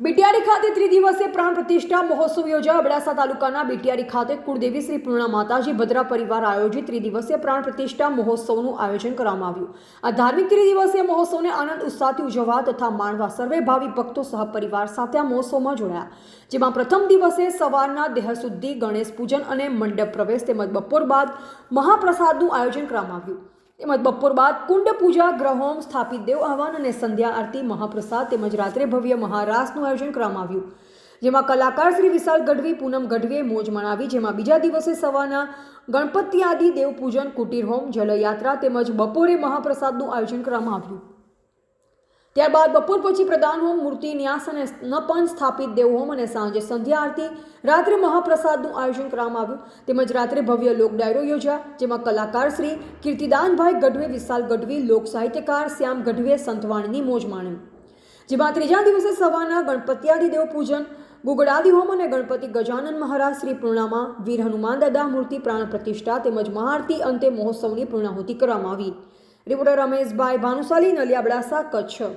બિટિયારી ખાતે ત્રિદિવસીય પ્રાણ પ્રતિષ્ઠા મહોત્સવ યોજાયો. અબડાસા તાલુકાના બીટીઆરી ખાતે કુળદેવી શ્રી પૂર્ણા માતાજી ભદ્રા પરિવાર આયોજિત ત્રિદિવસીય પ્રાણ પ્રતિષ્ઠા મહોત્સવનું આયોજન કરવામાં આવ્યું. આ ધાર્મિક ત્રિદિવસીય મહોત્સવને આનંદ ઉત્સાહથી ઉજવવા તથા માણવા સર્વે ભાવિ ભક્તો સહપરિવાર સાથે આ મહોત્સવમાં જોડાયા. જેમાં પ્રથમ દિવસે સવારના દેહશુદ્ધિ ગણેશ પૂજન અને મંડપ પ્રવેશ તેમજ બપોર બાદ મહાપ્રસાદનું આયોજન કરવામાં આવ્યું. તેમજ બપોર બાદ કુંડ પૂજા ગ્રહોમ સ્થાપિત દેવ આહવાન અને સંધ્યા આરતી, મહાપ્રસાદ તેમજ રાત્રે ભવ્ય મહારાસનું આયોજન કરવામાં આવ્યું. જેમાં કલાકાર શ્રી વિશાલ ગઢવી, પૂનમ ગઢવીએ મોજ મણાવી જેમાં બીજા દિવસે સવારના ગણપતિ આદિ દેવપૂજન કુટીર હોમ, જલયાત્રા તેમજ બપોરે મહાપ્રસાદનું આયોજન કરવામાં આવ્યું. ત્યારબાદ બપોર પછી પ્રદાન હોમ મૂર્તિ ન્યાસ અને સ્નપન સ્થાપિત, દેવ હોમ અને સાંજે સંધ્યા આરતી, રાત્રે મહાપ્રસાદનું આયોજન કરવામાં આવ્યું. તેમજ રાત્રે ભવ્ય લોક ડાયરો યોજાયા, જેમાં કલાકાર શ્રી કીર્તિદાનભાઈ ગઢવે, વિશાલ ગઢવી, લોક સાહિત્યકાર શ્યામ ગઢવે સંતવાણીની મોજ માણી. જેમાં ત્રીજા દિવસે સવારના ગણપતિયાદી દેવ પૂજન ગુગડાદિ હોમ અને ગણપતિ ગજાનન મહારાજ શ્રી પૂર્ણામાં, વીર હનુમાન દાદા મૂર્તિ પ્રાણ પ્રતિષ્ઠા તેમજ મહાઆરતી અંતે મહોત્સવની પૂર્ણાહુતિ કરવામાં આવી. રિપોર્ટર રમેશભાઈ ભાનુશાલી, નલિયા અબડાસા કચ્છ.